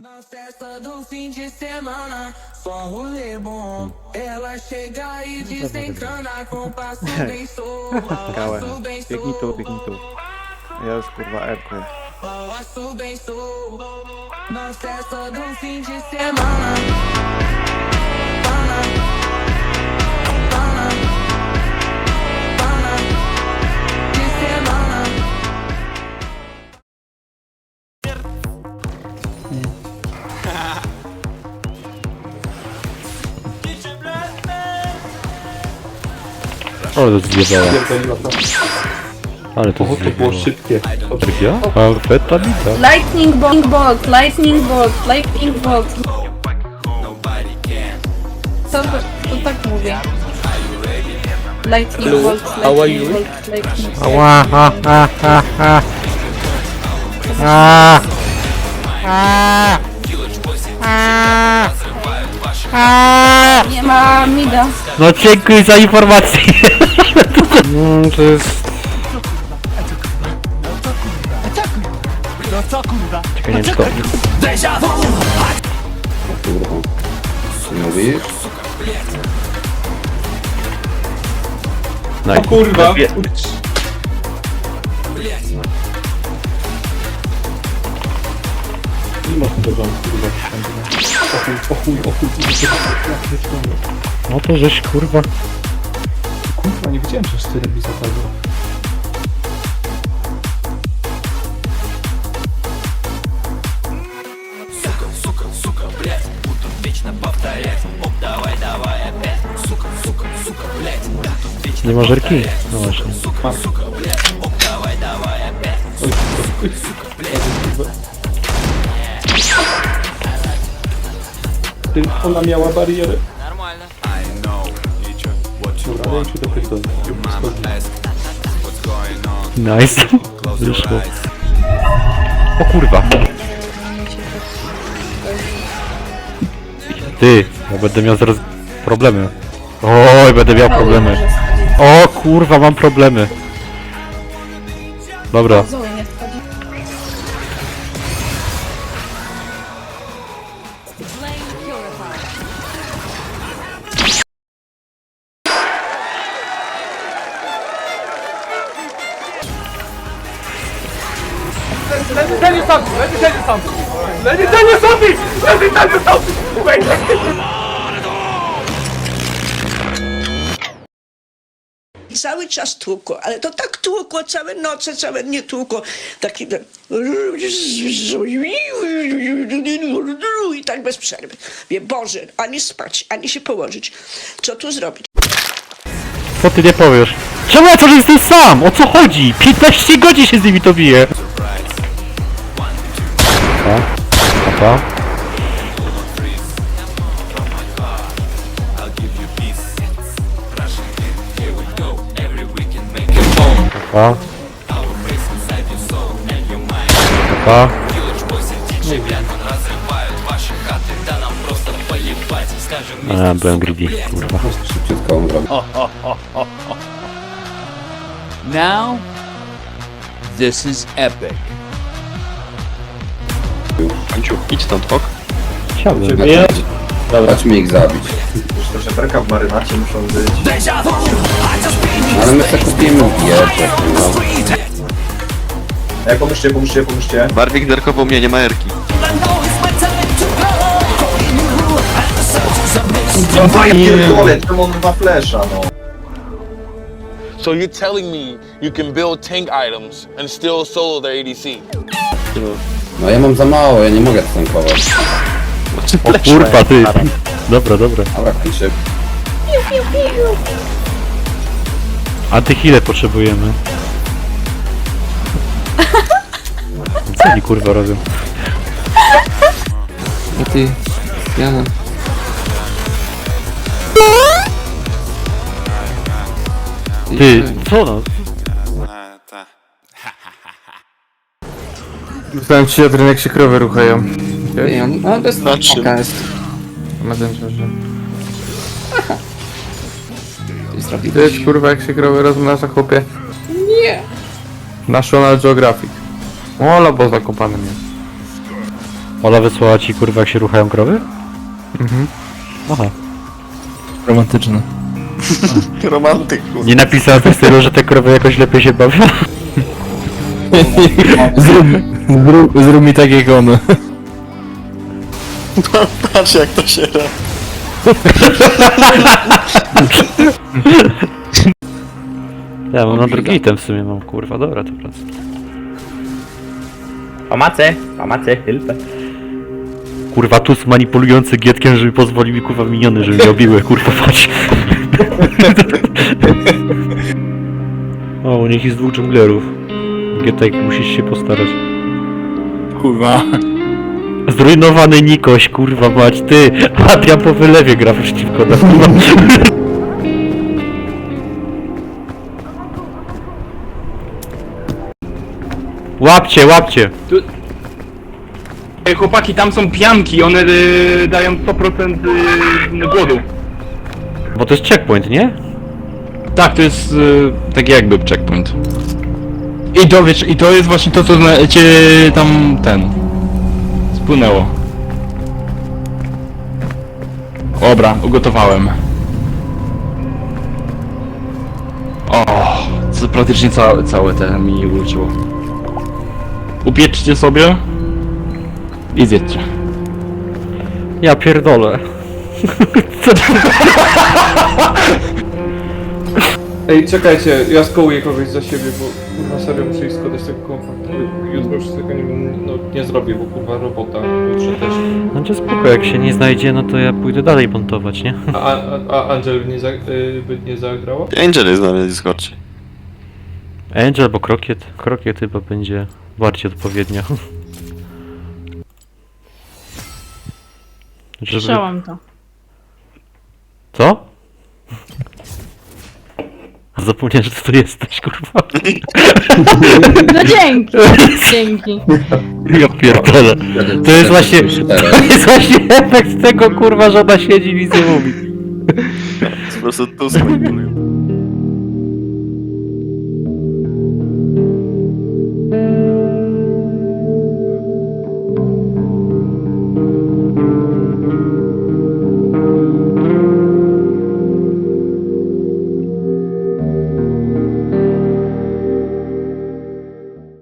Na festa do fim de semana, só rolê bom. Ela chega e desencana com passo bem solto. Kałem. Passo bem tu. Ja już kurwa erkuję. Passo bem solto. Na festa do fim de semana. Ale to zjebała. Ale to O, to było szybkie. Ja? Amfetamina. Lightning bolt, bolt, lightning bolt, lightning bolt. Co to, to tak mówię. Lightning bolt, lightning bolt, lightning bolt. Ała, ha, ha, ha, ha. A. A. A. A. Nie ma mida. No dziękuję za informację. No to jest... Czekaj, nie wiem, czy to... Mówisz? Nice. Kurwa! Nie ma tego rządu, kurwa, o chuj, o chuj, o chuj, No to żeś kurwa... kurwa, nie wiedziałem, że cztery blisa tego. Nie ma żerki? No właśnie. Ty, ona miała barierę. Dobra, ale ci do pierdolę. Nice. Wyszło. O kurwa. Ty, ja będę miał zaraz problemy. Oj, będę miał problemy. O kurwa, mam problemy. Dobra. I cały czas tłukło, ale to tak tłukło, całe noce, całe dnie tłukło. Taki... I tak bez przerwy. Wie, Boże, ani spać, ani się położyć. Co tu zrobić? Co ty nie powiesz? Czemu ja to jestem sam? O co chodzi? 15 godzin się z nimi to bije. Опа. Опа. Опа. Опа. А, будем гребить, курва. Now, this is epic. Chciałbym. Chodźmy ich zabić. Szeferka w marynacie muszą być. Ale my sobie kupimy wieżę, kurwa. Ej, pomóżcie, pomóżcie, pomóżcie. Barwik zerkował mnie, nie ma erki. No ja pierdolę, czemu on ma flesza, no. So you're telling me you can build tank items and still solo the ADC? No ja mam za mało, ja nie mogę tankować. O kurwa, ty. Dobra, dobra. Dobra, kliczy. Antychile potrzebujemy. Co oni kurwa robią? A ty, Jana. Ty, co no? Dostałem ci od jak się krowy ruchają. Ej, on- No to jest taka. Zrobi To jest kurwa jak się krowy rozmnaża chłopie. Nie. National Geographic. O, bo zakopany mnie. Ola wysłała ci kurwa jak się ruchają krowy? Mhm. Aha. Romantyczne. Romantyk. Nie napisała w stylu, że te krowy jakoś lepiej się bawią? zrób, zrób, zrób mi tak jak one. Patrz jak to się robi. Ja mam na drugi item w sumie mam kurwa, dobra to wracam. Pomocy, pomocy, hilfe. Kurwa tu manipulujący gietkiem, żeby pozwolił mi kurwa miniony, żeby mnie obiły, kurwa chodź. o, u nich jest dwóch dżunglerów. Gietek, musisz się postarać. Kurwa. Zrujnowany Nikoś, kurwa mać, ty! Adrian po wylewie gra przeciwko nam. Łapcie, łapcie! Ej, chłopaki, tam są pianki, one y, dają 100% y, głodu. Bo to jest checkpoint, nie? Tak, to jest y, tak jakby checkpoint. I to wiesz, i to jest właśnie to, co na- cię tam ten spłynęło. Dobra, ugotowałem. O, co praktycznie całe, całe te mi wróciło. Upieczcie sobie i zjedzcie. Ja pierdolę. Ej, czekajcie, ja skołuję kogoś za siebie, bo kurwa serio muszę iść składać tego kompa. Jutro już tego nie, no, nie zrobię, bo kurwa robota, jutrze też. No to spoko, jak się nie znajdzie, no to ja pójdę dalej montować, nie? A, a, a Angel nie, za, y, by nie zagrała? Angel jest na mnie Discordzie. Angel albo Krokiet. Krokiet chyba będzie bardziej odpowiednio. Żeby... Słyszałam to. Co? Zapomniałem, że ty tu jesteś, kurwa. No dzięki. Dzięki. Ja pierdolę. To jest właśnie... To jest właśnie efekt tego, kurwa, że ona siedzi i nic nie mówi. Po prostu tu spojrzę.